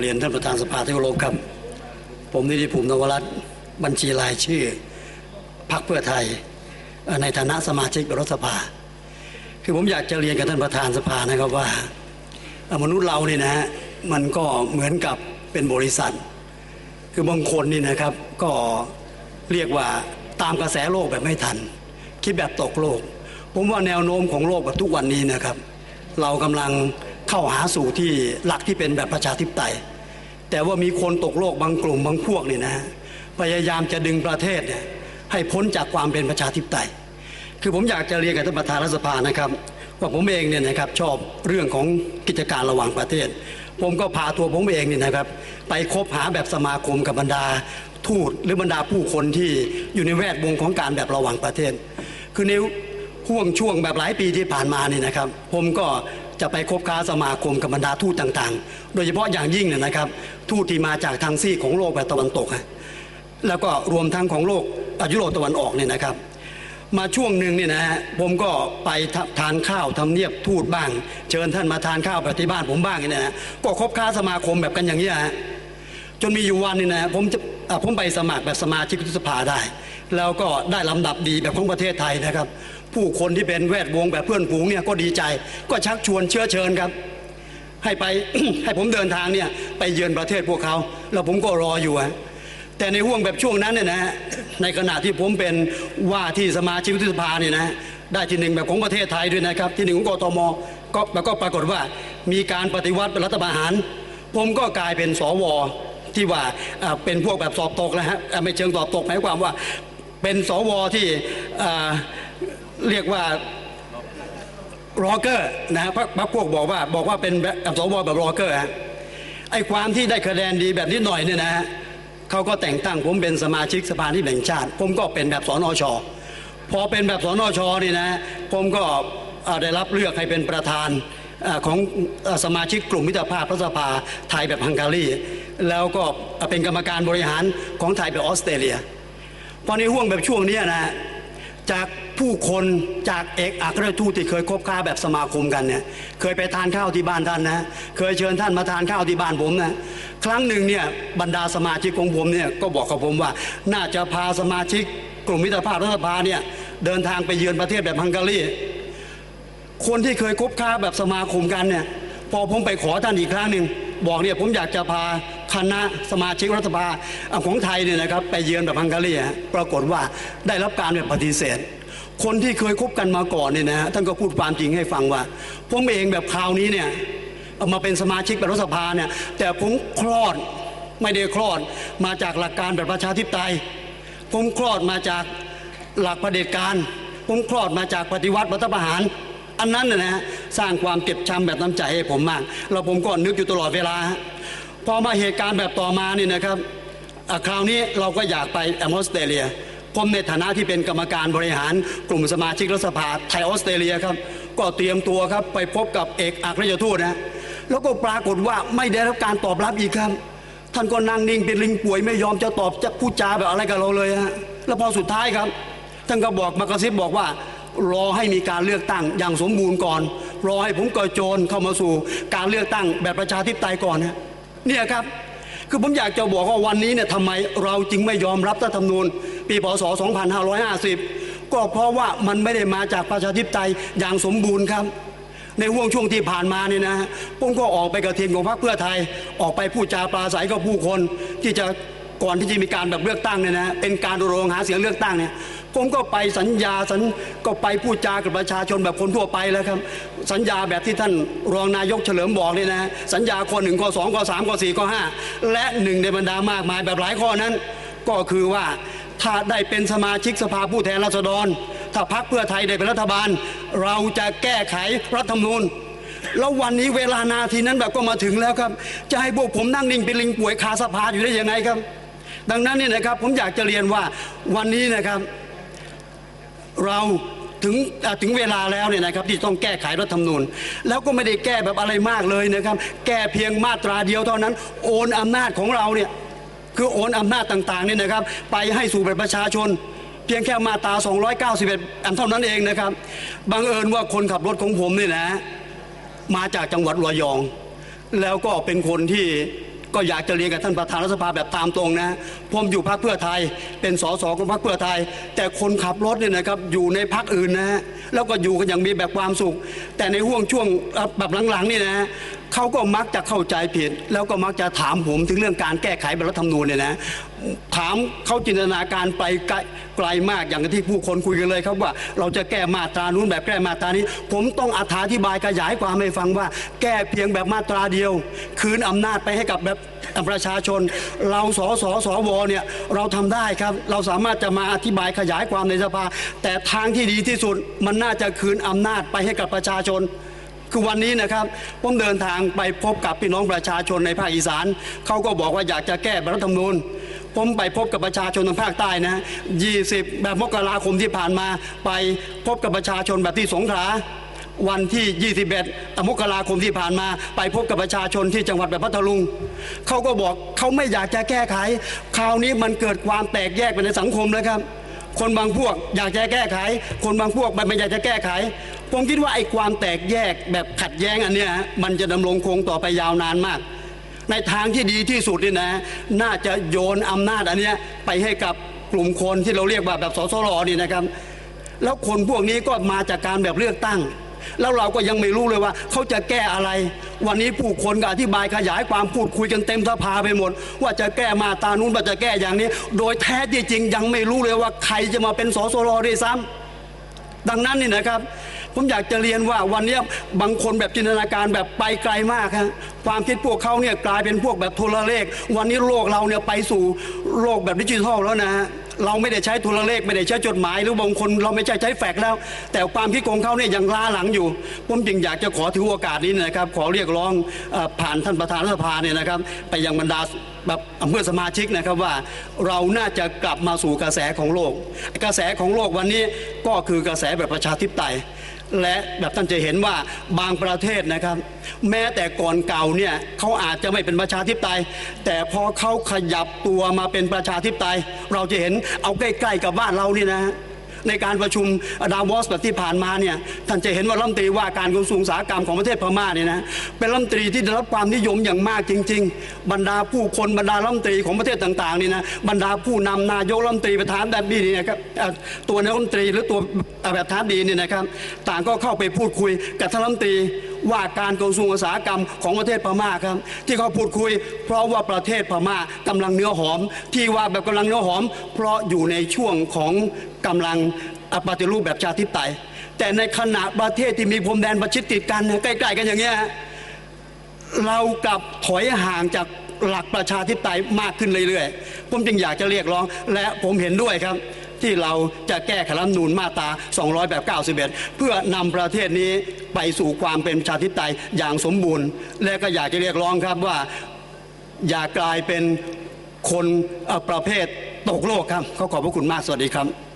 เรียนท่านประธานสภาที่เคารพครับ ผมนิติภูมินวรัตน์บัญชีรายชื่อพรรคเพื่อไทยในฐานะสมาชิกรัฐสภา คือผมอยากจะเรียนกับท่านประธานสภานะครับว่ามนุษย์เราเนี่ยนะฮะมันก็เหมือนกับเป็นบริษัท คือบางคนนี่นะครับก็เรียกว่าตามกระแสโลกแบบไม่ทัน คิดแบบตกโลก ผมว่าแนวโน้มของโลกแบบทุกวันนี้นะครับ เรากำลัง เข้าหาสู่ที่หลักที่เป็นแบบประชาธิปไตย แต่ว่ามีคนตกโลกบางกลุ่มบางพวกนี่นะพยายามจะดึงประเทศเนี่ยให้พ้นจากความเป็นประชาธิปไตย คือผมอยากจะเรียนกับท่านประธานรัฐสภานะครับว่าผมเองเนี่ยนะครับชอบเรื่องของกิจการระหว่างประเทศ ผมก็พาตัวผมเองเนี่ยนะครับ ไปคบหาแบบสมาคมกับบรรดาทูตหรือบรรดาผู้คนที่อยู่ในแวดวงของการแบบระหว่างประเทศ คือในห่วงช่วงแบบหลายปีที่ผ่านมานี่นะครับ ผมก็ จะไปคบค้าสมาคมกับบรรดาทูตต่างๆ โดยเฉพาะอย่างยิ่งเนี่ยนะครับ ทูตที่มาจากทางซีกของโลกแบบตะวันตกอะแล้วก็รวมทั้งของโลกยุโรปตะวันออกเนี่ยนะครับ มาช่วงหนึ่งเนี่ยนะฮะผมก็ไปทานข้าวทำเนียบทูตบ้าง เชิญท่านมาทานข้าวแบบที่บ้านผมบ้างเนี่ยนะฮะก็คบค้าสมาคมแบบกันอย่างนี้ยฮะจนมีอยู่วันนึงนะฮะผมจะ ผมไปสมัครแบบสมาชิกวุฒิสภาได้ แล้วก็ได้ลำดับดีแบบของประเทศไทยนะครับ ผู้คนที่เป็นแวดวงแบบเพื่อนฝูงเนี่ยก็ดีใจ ก็ชักชวนเชื้อเชิญครับ ให้ไป ให้ผมเดินทางเนี่ยไปเยือนประเทศพวกเขา แล้วผมก็รออยู่ฮะแต่ในห่วงแบบช่วงนั้นเนี่ยนะในขณะที่ผมเป็นว่าที่สมาชิกวุฒิสภาเนี่ยนะฮะได้ที่หนึ่งแบบของประเทศไทยด้วยนะครับ ที่หนึ่งของกตมก็แล้วก็ปรากฏว่ามีการปฏิวัติรัฐประหาร ผมก็กลายเป็นสว ที่ว่าเป็นพวกแบบสอบตกแล้วฮะไม่เชิงสอบตกหมายความว่าเป็นสวที่เรียกว่ารอเกอร์นะฮะพรรคพรรคพวกบอกว่าบอกว่าเป็นสวแบบรอเกอร์ฮะไอ้ความที่ได้คะแนนดีแบบนิดหน่อยเนี่ยนะฮะเขาก็แต่งตั้งผมเป็นสมาชิกสภาที่แห่งชาติ ผมก็เป็นแบบสนชพอเป็นแบบสนชนี่นะผมก็ได้รับเลือกให้เป็นประธานอของสมาชิกกลุ่มมิตรภาพรัฐสภาไทยแบบฮังการี แล้วก็เป็นกรรมการบริหารของไทยแบบออสเตรเลียพอในห่วงแบบช่วงนี้นะจากผู้คนจากเอกอัครราชทูตที่เคยคบค้าแบบสมาคมกันเนี่ยเคยไปทานข้าวที่บ้านท่านนะเคยเชิญท่านมาทานข้าวที่บ้านผมนะครั้งหนึ่งเนี่ยบรรดาสมาชิกของผมเนี่ยก็บอกกับผมว่า น่าจะพาสมาชิก กลุ่มมิตรภาพรัฐสภาเนี่ยเดินทางไปเยือนประเทศแบบฮังการีคนที่เคยคบค้าแบบสมาคมกันเนี่ยพอผมไปขอท่านอีกครั้งหนึ่งบอกเนี่ยผมอยากจะพา คณะสมาชิกรัฐสภาของไทยเนี่ยนะครับไปเยือนแบบฮังการีปรากฏว่าได้รับการแบบปฏิเสธ คนที่เคยคบกันมาก่อนเนี่ยนะฮะท่านก็พูดความจริงให้ฟังว่าผมเองแบบคราวนี้เนี่ยมาเป็นสมาชิกแบบรัฐสภาเนี่ยแต่ผมคลอดไม่ได้คลอดมาจากหลักการแบบประชาธิปไตย ผมคลอดมาจากหลักประเด็จการ ผมคลอดมาจากปฏิวัติรัฐประหาร อันนั้นนะฮะสร้างความเจ็บช้ำแบบน้ำใจให้ผมมากแล้วผมก็นึกอยู่ตลอดเวลา พอมาเหตุการณ์แบบต่อมาเนี่ยนะครับคราวนี้เราก็อยากไปแอมออสเตรเลียผมในฐานะที่เป็นกรรมการบริหารกลุ่มสมาชิกรัฐสภาไทยออสเตรเลียครับ ก็เตรียมตัวครับไปพบกับเอกอัครราชทูตนะแล้วก็ปรากฏว่าไม่ได้รับการตอบรับอีกครับ ท่านก็นั่งนิ่งเป็นลิงป่วยไม่ยอมจะตอบจะพูดจาแบบอะไรกับเราเลยฮะแล้วพอสุดท้ายครับ ท่านก็บอกมากระซิบบอกว่ารอให้มีการเลือกตั้งอย่างสมบูรณ์ก่อน รอให้ผมกระโจนเข้ามาสู่การเลือกตั้งแบบประชาธิปไตยก่อนนะ เนี่ยครับ คือผมอยากจะบอกว่าวันนี้เนี่ยทำไมเราจึงไม่ยอมรับรัฐธรรมนูญ ปีพศ 2550 ก็เพราะว่ามันไม่ได้มาจากประชาธิปไตยอย่างสมบูรณ์ครับ ในห่วงช่วงที่ผ่านมาเนี่ยนะผมก็ออกไปกับทีมของพรรคเพื่อไทย ออกไปพูดจาปราศัยกับผู้คนที่จะ ก่อนที่จะมีการแบบเลือกตั้งเนี่ยนะเป็นการรณรงค์หาเสียงเลือกตั้งเนี่ยผมก็ไปสัญญาสัญก็ไปพูดจากับประชาชนแบบคนทั่วไปแล้วครับ สัญญาแบบที่ท่านรองนายกเฉลิมบอกเนี่ยนะสัญญาข้อหนึ่งข้อสองข้อสามข้อสี่ข้อห้าและหนึ่งในบรรดามากมายแบบหลายข้อนั้น ก็คือว่าถ้าได้เป็นสมาชิกสภาผู้แทนราษฎร ถ้าพักเพื่อไทยได้เป็นรัฐบาล เราจะแก้ไขรัฐธรรมนูญแล้ววันนี้เวลานาทีนั้นแบบก็มาถึงแล้วครับ จะให้พวกผมนั่งนิ่งเป็นลิงป่วยคาสภาอยู่ได้ยังไงครับ ดังนั้นเนี่ยนะครับผมอยากจะเรียนว่าวันนี้นะครับเราถึงถึงเวลาแล้วเนี่ยนะครับที่ต้องแก้ไขรัฐธรรมนูญ แล้วก็ไม่ได้แก้แบบอะไรมากเลยนะครับ แก้เพียงมาตราเดียวเท่านั้น โอนอำนาจของเราเนี่ยคือโอนอำนาจต่างๆเนี่ยนะครับ ไปให้สู่ประชาชน เพียงแค่มาตรา 291 อันเท่านั้นเองนะครับบังเอิญว่าคนขับรถของผมเนี่ยนะ มาจากจังหวัดระยอง แล้วก็เป็นคนที่ ก็อยากจะเรียนกับท่านประธานรัฐสภาแบบตามตรงนะผมอยู่พรรคเพื่อไทย เป็นสสของพรรคเพื่อไทย แต่คนขับรถเนี่ยนะครับอยู่ในพรรคอื่นนะฮะแล้วก็อยู่กันอย่างมีแบบความสุข แต่ในห่วงช่วงแบบหลังๆนี่นะ เขาก็มักจะเข้าใจผิด แล้วก็มักจะถามผมถึงเรื่องการแก้ไขรัฐธรรมนูญเนี่ยนะถามเขาจินตนาการไปไกลไกลมากอย่างที่ผู้คนคุยกันเลยครับว่า เราจะแก้มาตรานู้นแบบแก้มาตรานี้ ผมต้องอธิบายขยายความให้ฟังว่า แก้เพียงแบบมาตราเดียว คืนอำนาจไปให้กับแบบประชาชน เราสสสวเนี่ยเราทำได้ครับ เราสามารถจะมาอธิบายขยายความในสภา แต่ทางที่ดีที่สุดมันน่าจะคืนอำนาจไปให้กับประชาชน คือวันนี้นะครับผมเดินทางไปพบกับพี่น้องประชาชนในภาคอีสานเขาก็บอกว่าอยากจะแก้รัฐธรรมนูญผมไปพบกับประชาชนทางภาคใต้นะ 20 แบบมกราคมที่ผ่านมา ไปพบกับประชาชนแบบที่สงขลาวันที่ 21มกราคมที่ผ่านมา ไปพบกับประชาชนที่จังหวัดแบบพัทลุง เขาก็บอกเขาไม่อยากจะแก้ไข คราวนี้มันเกิดความแตกแยกไปในสังคมนะครับ คนบางพวกอยากจะแก้ไข คนบางพวกไม่อยากจะแก้ไข ผมคิดว่าไอ้ความแตกแยกแบบขัดแย้งอันเนี้ยฮะมันจะดำรงคงต่อไปยาวนานมาก ในทางที่ดีที่สุดนี่นะ น่าจะโยนอำนาจอันเนี้ยไปให้กับกลุ่มคนที่เราเรียกว่าแบบสสรนี่นะครับ แล้วคนพวกนี้ก็มาจากการแบบเลือกตั้ง แล้วเราก็ยังไม่รู้เลยว่าเขาจะแก้อะไร วันนี้ผู้คนก็อธิบายขยายความพูดคุยกันเต็มสภาไปหมด ว่าจะแก้มาตานู้นว่าจะแก้อย่างนี้ โดยแท้จริงยังไม่รู้เลยว่าใครจะมาเป็นสสรด้วยซ้ำดังนั้นนี่นะครับ ผมอยากจะเรียนว่าวันนี้บางคนแบบจินตนาการแบบไปไกลมากฮะความคิดพวกเขาเนี่ยกลายเป็นพวกแบบโทรเลข วันนี้โลกเราเนี่ยไปสู่โลกแบบดิจิทัลแล้วนะฮะเราไม่ได้ใช้โทรเลขไม่ได้ใช้จดหมาย หรือบางคนเราไม่ใช่ใช้แฟกซ์แล้ว แต่ความคิดของเขาเนี่ยยังล้าหลังอยู่ ผมจึงอยากจะขอถือโอกาสนี้นะครับ ขอเรียกร้องอผ่านท่านประธานรัฐสภาเนี่ยนะครับ ไปยังบรรดาแบบเพื่อนสมาชิกนะครับว่าเราน่าจะกลับมาสู่กระแสของโลก กระแสของโลกวันนี้ก็คือกระแสแบบประชาธิปไตย และแบบท่านจะเห็นว่าบางประเทศนะครับ แม้แต่ก่อนเก่าเนี่ยเขาอาจจะไม่เป็นประชาธิปไตย แต่พอเขาขยับตัวมาเป็นประชาธิปไตย เราจะเห็นเอาใกล้ ๆ กับบ้านเรานี่นะฮะ ในการประชุมดาวอสแบบที่ผ่านมาเนี่ยท่านจะเห็นว่ารัฐมนตรีว่าการกระทรวงอุตสาหกรรมของประเทศพม่าเนี่ยนะเป็นรัฐมนตรีที่ได้รับความนิยมอย่างมากจริง ๆ บรรดาผู้คนบรรดารัฐมนตรีของประเทศต่างๆนี่นะบรรดาผู้นำนายกรัฐมนตรีประธานแบบนี้เนี่ยครับตัวนายกรัฐมนตรีหรือตัวแบบทานดีเนี่ยนะครับต่างก็เข้าไปพูดคุยกับท่านรัฐมนตรี ว่าการกระทรวงอุตสาหกรรมของประเทศพม่าครับ ที่เขาพูดคุย เพราะว่าประเทศพม่ากำลังเนื้อหอม ที่ว่าแบบกำลังเนื้อหอม เพราะอยู่ในช่วงของกำลังปฏิรูปแบบชาธิไตยแต่ในขณะประเทศที่มีพรมแดนประชิดติดกันใกล้ ๆ กันอย่างเงี้ยเรากลับถอยห่างจากหลักประชาธิปไตยมากขึ้นเรื่อยๆ ผมจึงอยากจะเรียกร้อง และผมเห็นด้วยครับ ที่เราจะแก้ไขรัฐธรรมนูนมาตรา 200 แบบ 91 เพื่อนำประเทศนี้ไปสู่ความเป็นชาธิปไตยอย่างสมบูรณ์ และก็อยากจะเรียกร้องครับว่าอย่ากลายเป็นคนประเภทตกโลกครับ ขอขอบพระคุณมากสวัสดีครับ